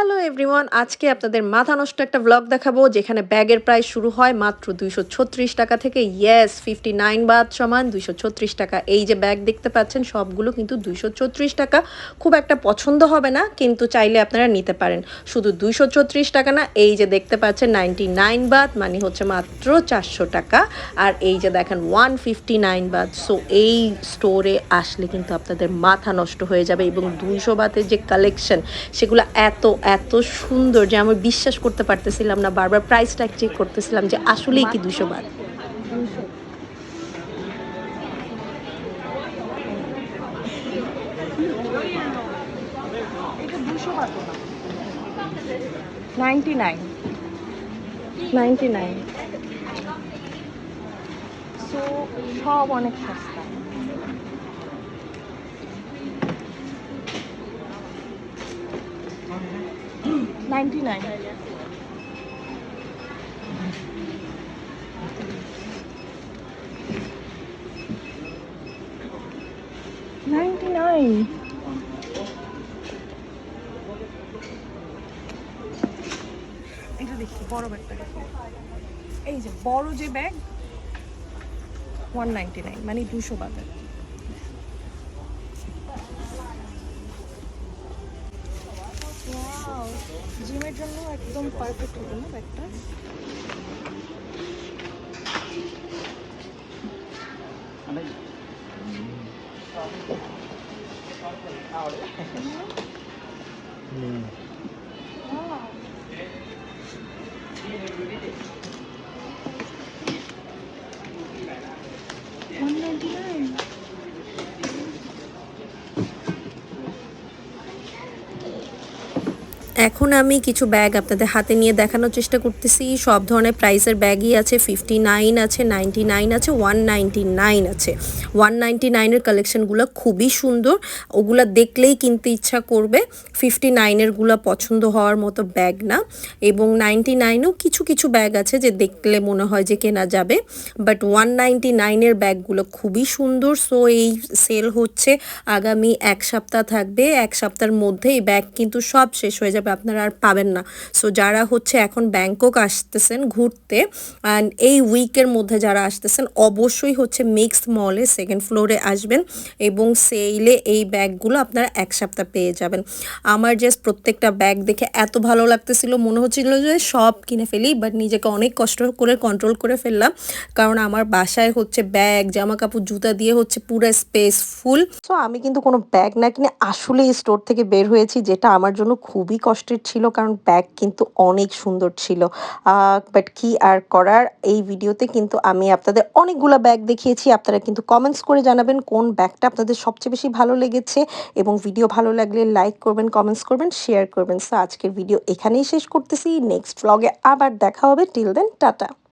Hello everyone আজকে আপনাদের মাথা নষ্ট একটা ব্লগ দেখাবো, যেখানে ব্যাগের প্রাইস শুরু হয় মাত্র দুইশো ছত্রিশ টাকা থেকে। ইয়েস ফিফটি নাইন বাদ সমান দুইশো ছত্রিশ টাকা। এই যে ব্যাগ দেখতে পাচ্ছেন, সবগুলো কিন্তু দুইশো ছত্রিশ টাকা। খুব একটা পছন্দ হবে না, কিন্তু চাইলে আপনারা নিতে পারেন। শুধু দুইশো ছত্রিশ টাকা না, এই যে দেখতে পাচ্ছেন নাইনটি নাইন বাদ মানে হচ্ছে মাত্র চারশো টাকা। আর এই যে দেখেন ওয়ান ফিফটি নাইন বাদ। সো এই স্টোরে আসলে কিন্তু আপনাদের মাথা নষ্ট হয়ে যাবে এবং দুইশো বাতের যে কালেকশন সেগুলো এত এত সুন্দর যে আমি বিশ্বাস করতে পারতেছিলাম না বারবার প্রাইস ট্যাগ চেক করতেছিলাম যে আসলেই কি দুশো বার। Ninety nine ninety nine so সব অনেক সস্তা। নাইনটি নাইন নাইন এটা বড় ব্যাগটা। এই যে বড় যে ব্যাগ ওয়ান নাইনটি নাইন মানে দুশো বাজার জিমের জন্য একদম পারফেক্ট হবে না ব্যাগটা? ওয়ান এখন আমি কিছু ব্যাগ আপনাদের হাতে নিয়ে দেখানোর চেষ্টা করতেছি। সব ধরনের প্রাইসের ব্যাগই আছে ফিফটি নাইন আছে নাইনটি নাইন আছে ওয়ান নাইনটি নাইন আছে। ওয়ান নাইনটি নাইনের কালেকশনগুলো খুবই সুন্দর। ওগুলো দেখলেই কিনতে ইচ্ছা করবে। ফিফটি নাইনেরগুলো পছন্দ হওয়ার মতো ব্যাগ না। এবং নাইনটি নাইনও কিছু কিছু ব্যাগ আছে যে দেখলে মনে হয় যে কেনা যাবে। বাট ওয়ান নাইনটি নাইনের ব্যাগগুলো খুবই সুন্দর। সো এই সেল হচ্ছে আগামী এক সপ্তাহ থাকবে। এক সপ্তাহের মধ্যে এই ব্যাগ কিন্তু সব শেষ হয়ে যাবে। আপনারা আর পাবেন না। সো যারা হচ্ছে এখন ব্যাংকক আসতেছেন ঘুরতে অ্যান্ড এই উইকের মধ্যে যারা আসতেছেন, অবশ্যই হচ্ছে মিক্সড মলে সেকেন্ড ফ্লোরে আসবেন এবং সেইলে এই ব্যাগগুলো আপনারা এক সপ্তাহ পেয়ে যাবেন। আমার জাস্ট প্রত্যেকটা ব্যাগ দেখে এত ভালো লাগতেছিল, মনে হচ্ছিল যে সব কিনে ফেলি বাট নিজেকে অনেক কষ্ট করে কন্ট্রোল করে ফেললাম। কারণ আমার বাসায় হচ্ছে ব্যাগ জামা কাপড় জুতা দিয়ে হচ্ছে পুরো স্পেস ফুল সো আমি কিন্তু কোনো ব্যাগ না কিনে আসলে স্টোর থেকে বের হয়েছি, যেটা আমার জন্য খুবই কষ্টের ছিল, কারণ ব্যাগ কিন্তু অনেক সুন্দর ছিল। বাট কি আর করার? এই ভিডিওতে কিন্তু আমি আপনাদের অনেকগুলো ব্যাগ দেখিয়েছি। আপনারা কিন্তু কমেন্টস করে জানাবেন কোন ব্যাগটা আপনাদের সবচেয়ে বেশি ভালো লেগেছে এবং ভিডিও ভালো লাগলে লাইক করবেন কমেন্টস করবেন শেয়ার করবেন। সো আজকের ভিডিও এখানেই শেষ করতেছি। নেক্সট ব্লগে আবার দেখা হবে। Till then tata.